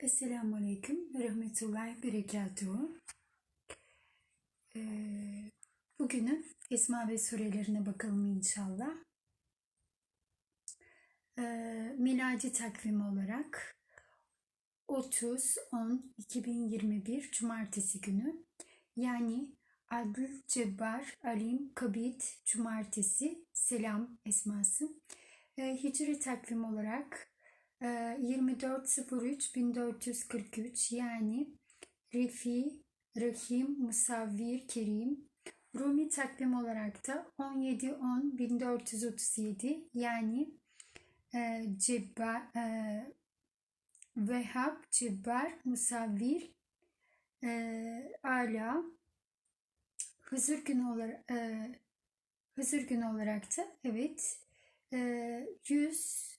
Esselamu Aleyküm ve Rahmetullahi Berekatuhu. Ee, bugünün Esma ve surelerine bakalım inşallah. Ee, miladi takvim olarak 30-10-2021 Cumartesi günü yani Adl Cebbar Alim Kabid Cumartesi Selam esması. Ee, Hicri takvim olarak 24.03.1443 yani Refi, Rahim, Musavvir, Kerim. Rumi takvim olarak da 17.10.1437 yani e, Cebbar, e, Vehhab, Cebbar, Musavvir, e, Ala, Hızır günü olarak e, Hızır günü olarak da evet e, 100